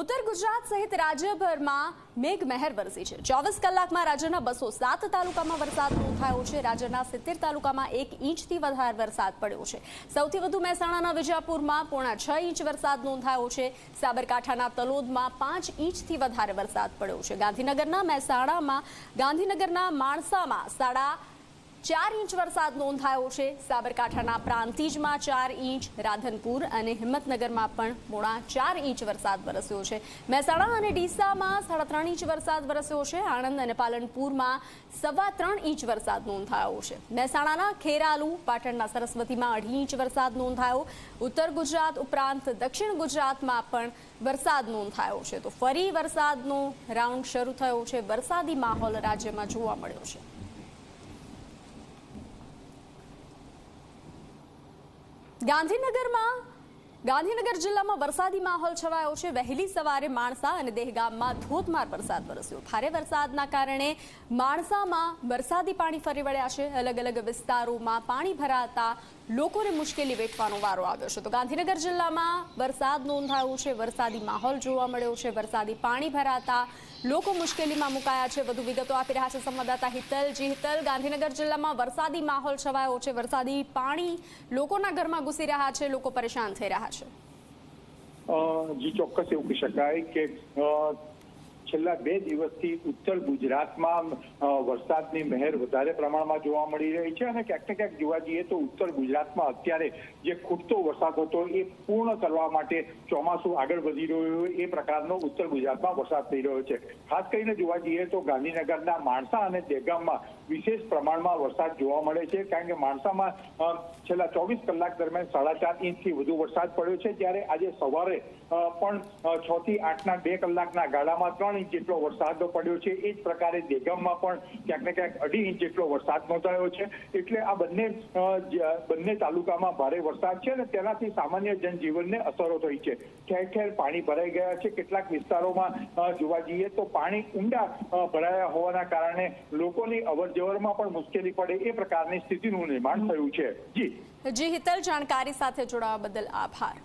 ઉત્તર ગુજરાત સહિત રાજ્યભરમાં મેઘ મહેર વરસી છે. ચોવીસ કલાકમાં રાજ્યના બસો સાત તાલુકામાં વરસાદ નોંધાયો છે. રાજ્યના સિત્તેર તાલુકામાં એક ઇંચથી વધારે વરસાદ પડ્યો છે. સૌથી વધુ મહેસાણાના વિજાપુરમાં પોણા છ ઇંચ વરસાદ નોંધાયો છે. સાબરકાંઠાના તલોદમાં પાંચ ઇંચથી વધારે વરસાદ પડ્યો છે. ગાંધીનગરના મહેસાણામાં, ગાંધીનગરના માણસામાં સાડા ચાર ઇંચ વરસાદ નોંધાયો છે. સાબરકાંઠાના પ્રાંતિજમાં ચાર ઇંચ, રાધનપુર અને હિંમતનગરમાં પણ મોડા ચાર ઇંચ વરસાદ વરસ્યો છે. મહેસાણા અને ડીસામાં સાડા ત્રણ ઇંચ વરસાદ વરસ્યો છે. આણંદ અને પાલનપુરમાં સવા ત્રણ ઇંચ વરસાદ નોંધાયો છે. મહેસાણાના ખેરાલુ, પાટણના સરસ્વતીમાં અઢી ઇંચ વરસાદ નોંધાયો. ઉત્તર ગુજરાત ઉપરાંત દક્ષિણ ગુજરાતમાં પણ વરસાદ નોંધાયો છે. તો ફરી વરસાદનો રાઉન્ડ શરૂ થયો છે. વરસાદી માહોલ રાજ્યમાં જોવા મળ્યો છે. ગાંધીનગરમાં ગાંધીનગર જિલ્લામાં વરસાદી માહોલ છવાયો છે. વહેલી સવારે માણસા અને દેહગામમાં ધોધમાર વરસાદ વરસ્યો. ભારે વરસાદના કારણે માણસામાં વરસાદી પાણી ફરી વળ્યા છે. અલગ અલગ વિસ્તારોમાં પાણી ભરાતા લોકોને મુશ્કેલી વેઠવાનો વારો આવ્યો છે. તો ગાંધીનગર જિલ્લામાં વરસાદ નોંધાયો છે. વરસાદી માહોલ જોવા મળ્યો છે. વરસાદી પાણી ભરાતા લોકો મુશ્કેલીમાં મુકાયા છે. વધુ વિગતો આપી રહ્યા છે સંવાદદાતા હિતલ. જી હિતલ, ગાંધીનગર જિલ્લામાં વરસાદી માહોલ છવાયો છે. વરસાદી પાણી લોકોના ઘરમાં ઘૂસી રહ્યા છે. લોકો પરેશાન થઈ રહ્યા છે અ, જી ચોક્કસ એવું કહી શકાય કે છેલ્લા બે દિવસથી ઉત્તર ગુજરાતમાં વરસાદની મહેર વધારે પ્રમાણમાં જોવા મળી રહી છે અને ક્યાંક ને ક્યાંક જોવા જઈએ તો ઉત્તર ગુજરાતમાં અત્યારે જે ખૂટતો વરસાદ હતો એ પૂર્ણ કરવા માટે ચોમાસું આગળ વધી રહ્યું એ પ્રકારનો ઉત્તર ગુજરાતમાં વરસાદ થઈ રહ્યો છે. ખાસ કરીને જોવા જઈએ તો ગાંધીનગરના માણસા અને દેગામમાં વિશેષ પ્રમાણમાં વરસાદ જોવા મળે છે. કારણ કે માણસામાં છેલ્લા ચોવીસ કલાક દરમિયાન સાડા ચાર ઇંચથી વધુ વરસાદ પડ્યો છે. જ્યારે આજે સવારે પણ છ થી આઠના બે કલાકના ગાળામાં ત્રણ ઇંચ જેટલો વરસાદ પડ્યો છે. એ જ પ્રકારે દેગામમાં પણ ક્યાંક ને ક્યાંક અઢી ઇંચ જેટલો વરસાદ નોંધાયો છે. એટલે આ બંને બંને તાલુકામાં ભારે વરસાદ છે અને તેનાથી સામાન્ય જનજીવનને અસરો થઈ છે. ઠેર ઠેર પાણી ભરાઈ ગયા છે. કેટલાક વિસ્તારોમાં જોવા જઈએ તો પાણી ઊંડા ભરાયા હોવાના કારણે લોકોની અવર જવરમાં પણ મુશ્કેલી પડે એ પ્રકારની સ્થિતિનું નિર્માણ થયું છે. જી. જી, હિતલ જાણકારી સાથે જોડાવા બદલ આભાર.